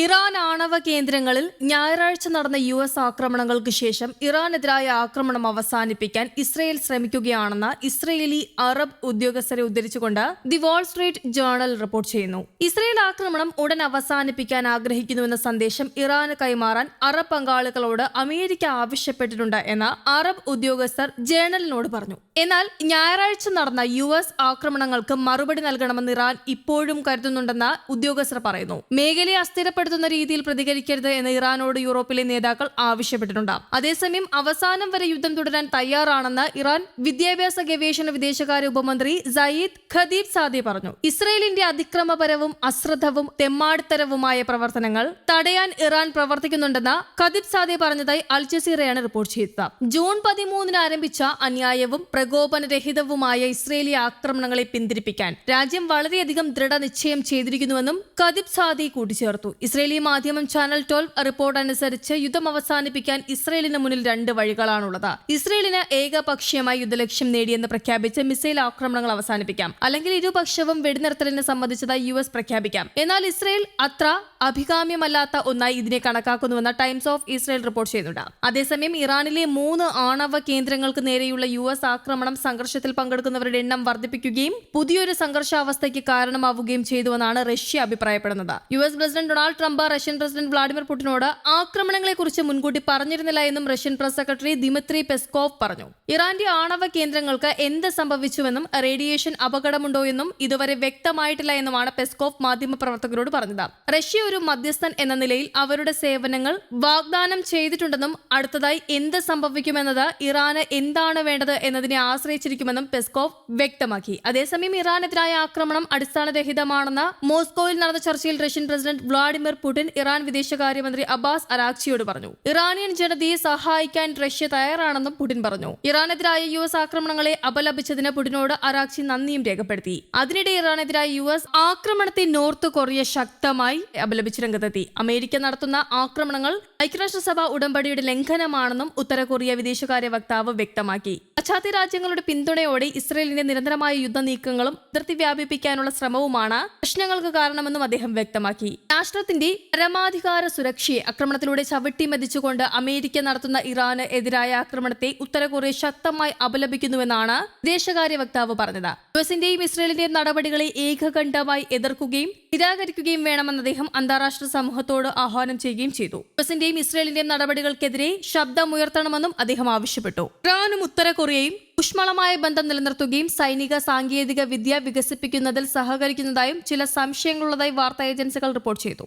Iran ആണവ കേന്ദ്രങ്ങളിൽ ഞായറാഴ്ച നടന്ന യു എസ് ആക്രമണങ്ങൾക്ക് ശേഷം ഇറാനെതിരായ ആക്രമണം അവസാനിപ്പിക്കാൻ ഇസ്രയേൽ ശ്രമിക്കുകയാണെന്ന് ഇസ്രയേലി അറബ് ഉദ്യോഗസ്ഥരെ ഉദ്ധരിച്ചുകൊണ്ട് the Wall Street Journal report ചെയ്യുന്നു. ഇസ്രയേൽ ആക്രമണം ഉടൻ അവസാനിപ്പിക്കാൻ ആഗ്രഹിക്കുന്നുവെന്ന സന്ദേശം ഇറാന് കൈമാറാൻ അറബ് പങ്കാളികളോട് അമേരിക്ക ആവശ്യപ്പെട്ടിട്ടുണ്ട് എന്ന് അറബ് ഉദ്യോഗസ്ഥർ ജേണലിനോട് പറഞ്ഞു. എന്നാൽ ഞായറാഴ്ച നടന്ന യു എസ് ആക്രമണങ്ങൾക്ക് മറുപടി നൽകണമെന്ന് ഇറാൻ ഇപ്പോഴും കരുതുന്നുണ്ടെന്ന് ഉദ്യോഗസ്ഥർ പറയുന്നു. മേഖലയെ അസ്ഥിരപ്പെടുത്തുന്ന രീതിയിൽ പ്രതികരിക്കരുത് എന്ന് ഇറാനോട് യൂറോപ്പിലെ നേതാക്കൾ ആവശ്യപ്പെട്ടിട്ടുണ്ട്. അതേസമയം അവസാനം വരെ യുദ്ധം തുടരാൻ തയ്യാറാണെന്ന് ഇറാൻ വിദ്യാഭ്യാസ ഗവേഷണ വിദേശകാര്യ ഉപമന്ത്രി സയ്യിദ് ഖദീബ് സാദി പറഞ്ഞു. ഇസ്രയേലിന്റെ അതിക്രമപരവും അശ്രദ്ധവും തെമ്മാടിത്തരവുമായ പ്രവർത്തനങ്ങൾ തടയാൻ ഇറാൻ പ്രവർത്തിക്കുന്നുണ്ടെന്ന് ഖദീബ് സാദി പറഞ്ഞതായി അൽ ജസീറയാണ് റിപ്പോർട്ട് ചെയ്തത്. ജൂൺ പതിമൂന്നിന് ആരംഭിച്ച അന്യായവും പ്രകോപനരഹിതവുമായ ഇസ്രയേലി ആക്രമണങ്ങളെ പിന്തിരിപ്പിക്കാൻ രാജ്യം വളരെയധികം ദൃഢനിശ്ചയം ചെയ്തിരിക്കുന്നുവെന്നും ഖദീബ് സാദി കൂട്ടിച്ചേർത്തു. ഇസ്രയേലി മാധ്യമം ചാനൽ ട്വൽവ് റിപ്പോർട്ട് അനുസരിച്ച് യുദ്ധം അവസാനിപ്പിക്കാൻ ഇസ്രയേലിന് മുന്നിൽ രണ്ട് വഴികളാണുള്ളത്. ഇസ്രയേലിന് ഏകപക്ഷീയമായി യുദ്ധലക്ഷ്യം നേടിയെന്ന് പ്രഖ്യാപിച്ച് മിസൈൽ ആക്രമണങ്ങൾ അവസാനിപ്പിക്കാം. അല്ലെങ്കിൽ ഇരുപക്ഷവും വെടിനിർത്തലിനെ സംബന്ധിച്ചതായി യു എസ് പ്രഖ്യാപിക്കാം. എന്നാൽ ഇസ്രയേൽ അത്ര അഭികാമ്യമല്ലാത്ത ഒന്നായി ഇതിനെ കണക്കാക്കുന്നുവെന്ന് ടൈംസ് ഓഫ് ഇസ്രയേൽ റിപ്പോർട്ട് ചെയ്യുന്നുണ്ട്. അതേസമയം ഇറാനിലെ മൂന്ന് ആണവ കേന്ദ്രങ്ങൾക്ക് നേരെയുള്ള യു എസ് ആക്രമണം സംഘർഷത്തിൽ പങ്കെടുക്കുന്നവരുടെ എണ്ണം വർദ്ധിപ്പിക്കുകയും പുതിയൊരു സംഘർഷാവസ്ഥയ്ക്ക് കാരണമാവുകയും ചെയ്തുവെന്നാണ് റഷ്യ അഭിപ്രായപ്പെടുന്നത്. U S president Donald Russian president Vladimir പുടിനോട് ആക്രമണങ്ങളെക്കുറിച്ച് മുൻകൂട്ടി പറഞ്ഞിരുന്നില്ല എന്നും Russian press secretary Dmitry Peskov പറഞ്ഞു. ഇറാന്റെ ആണവ കേന്ദ്രങ്ങൾക്ക് എന്ത് സംഭവിച്ചുവെന്നും റേഡിയേഷൻ അപകടമുണ്ടോ എന്നും ഇതുവരെ വ്യക്തമായിട്ടില്ല എന്നുമാണ് പെസ്കോവ് മാധ്യമപ്രവർത്തകരോട് പറഞ്ഞത്. റഷ്യ ഒരു മധ്യസ്ഥൻ എന്ന നിലയിൽ അവരുടെ സേവനങ്ങൾ വാഗ്ദാനം ചെയ്തിട്ടുണ്ടെന്നും അടുത്തതായി എന്ത് സംഭവിക്കുമെന്നത് ഇറാന് എന്താണ് വേണ്ടത് എന്നതിനെ ആശ്രയിച്ചിരിക്കുമെന്നും പെസ്കോവ് വ്യക്തമാക്കി. അതേസമയം ഇറാനെതിരായ ആക്രമണം അടിസ്ഥാനരഹിതമാണെന്ന് മോസ്കോയിൽ നടന്ന ചർച്ചയിൽ Russian president Vladimir Putin Iran വിദേശകാര്യമന്ത്രി അബ്ബാസ് അരാക്ചിയോട് പറഞ്ഞു. ഇറാനിയൻ ജനതയെ സഹായിക്കാൻ റഷ്യ തയ്യാറാണെന്നും പുടിൻ പറഞ്ഞു. ഇറാനെതിരായ യു എസ് ആക്രമണങ്ങളെ അപലപിച്ചതിന് പുടിനോട് അരാക്ചി നന്ദിയും രേഖപ്പെടുത്തി. അതിനിടെ ഇറാനെതിരായ യു എസ് ആക്രമണത്തെ നോർത്ത് കൊറിയ ശക്തമായി അപലപിച്ച് രംഗത്തെത്തി. അമേരിക്ക നടത്തുന്ന ആക്രമണങ്ങൾ ഐക്യരാഷ്ട്രസഭ ഉടമ്പടിയുടെ ലംഘനമാണെന്നും ഉത്തര കൊറിയ വിദേശകാര്യ വക്താവ് വ്യക്തമാക്കി. പാശ്ചാത്യ രാജ്യങ്ങളുടെ പിന്തുണയോടെ ഇസ്രയേലിന്റെ നിരന്തരമായ യുദ്ധ നീക്കങ്ങളും അതിർത്തി വ്യാപിപ്പിക്കാനുള്ള ശ്രമവുമാണ് പ്രശ്നങ്ങൾക്ക് കാരണമെന്നും അദ്ദേഹം വ്യക്തമാക്കി. രാഷ്ട്രത്തിന്റെ പരമാധികാര സുരക്ഷയെ ആക്രമണത്തിലൂടെ ചവിട്ടി മതിച്ചുകൊണ്ട് അമേരിക്ക നടത്തുന്ന ഇറാന് എതിരായ ആക്രമണത്തെ ഉത്തര കൊറിയ ശക്തമായി അപലപിക്കുന്നുവെന്നാണ് വിദേശകാര്യ വക്താവ് പറഞ്ഞത്. യു എസിന്റെയും ഇസ്രയേലിന്റെയും നടപടികളെ ഏകകണ്ഠമായി എതിർക്കുകയും നിരാകരിക്കുകയും വേണമെന്ന് അദ്ദേഹം അന്താരാഷ്ട്ര സമൂഹത്തോട് ആഹ്വാനം ചെയ്യുകയും ചെയ്തു. യു എസിന്റെയും ഇസ്രയേലിന്റെയും നടപടികൾക്കെതിരെ ശബ്ദമുയർത്തണമെന്നും അദ്ദേഹം ആവശ്യപ്പെട്ടു. ഇറാനും ഉത്തര കൊറിയയും ഊഷ്മളമായ ബന്ധം നിലനിർത്തുകയും സൈനിക സാങ്കേതിക വിദ്യ വികസിപ്പിക്കുന്നതിൽ സഹകരിക്കുന്നതായും ചില സംശയങ്ങളുള്ളതായി വാർത്താ ഏജൻസികൾ റിപ്പോർട്ട് ചെയ്തു.